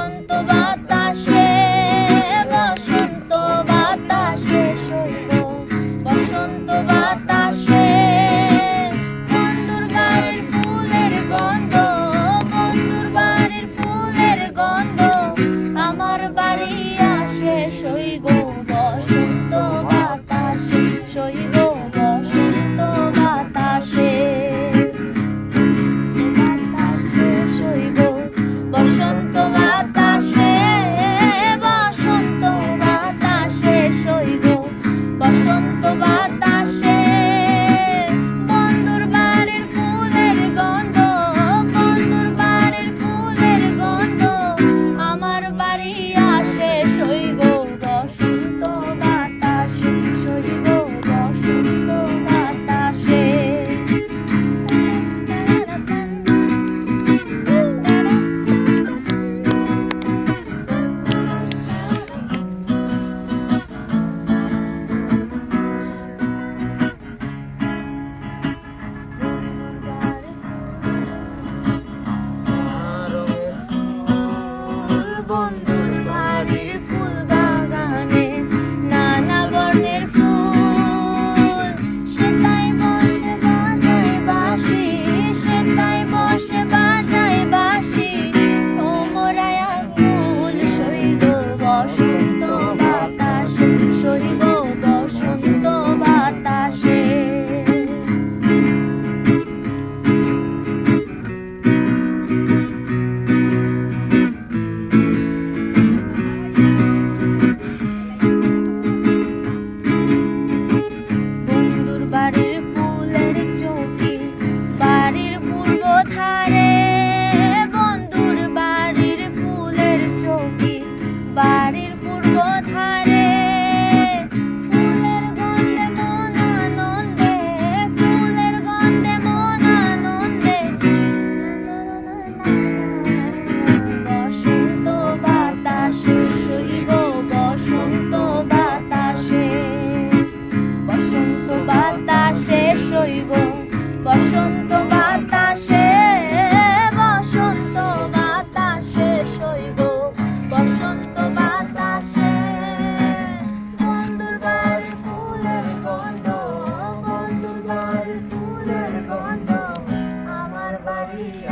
বসন্ত বাতাসে বসন্ত বাতাসে বসন্ত বাতাসে বন্ধুর গন্ধ ফুলের গন্ধ। আমার বাড়ি Bye. Baby. বাড়ির Yeah.